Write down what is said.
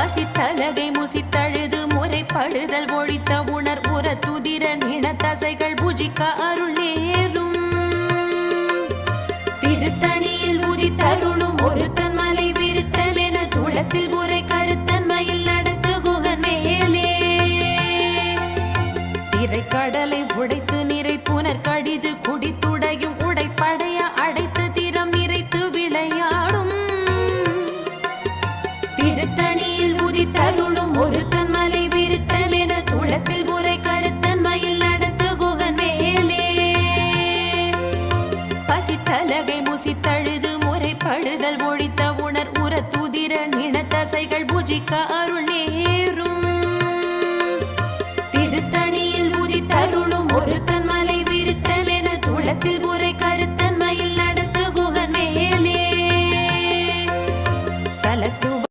பசித்தலகை முசித்தழுது முறைப்படுதல் ஒழித்த உணர் உர துதிர நினத்தசைகள் புஜிக்க அருள் நேரும். திருத்தணியில் உதித்தருளும் ஒரு தன்மலை விருத்தல் என துளத்தில் முறை கருத்தன்மையில் நடத்த குகன் மேலே. திரைக்கடலை உடைத்து நிறை புனர் கடிது குடித்து திருத்தணியில் உதித்தருளும் ஒரு தன்மலை விருத்தல் என துளத்தில் முறை கருத்தன்மையில் நடத்து குகன் மேலே. பசித்தலகை முசித்தழுது முறைப்படுதல் ஒழித்த உணர் உர துதிர நினத்தசைகள் பூஜிக்க அருள் நேரும். திருத்தணியில் உதித்தருளும் ஒரு தன்மலை விருத்தல் என துளத்தில் முறை கருத்தன்மையில் நடத்து குகன் மேலே. சலத்து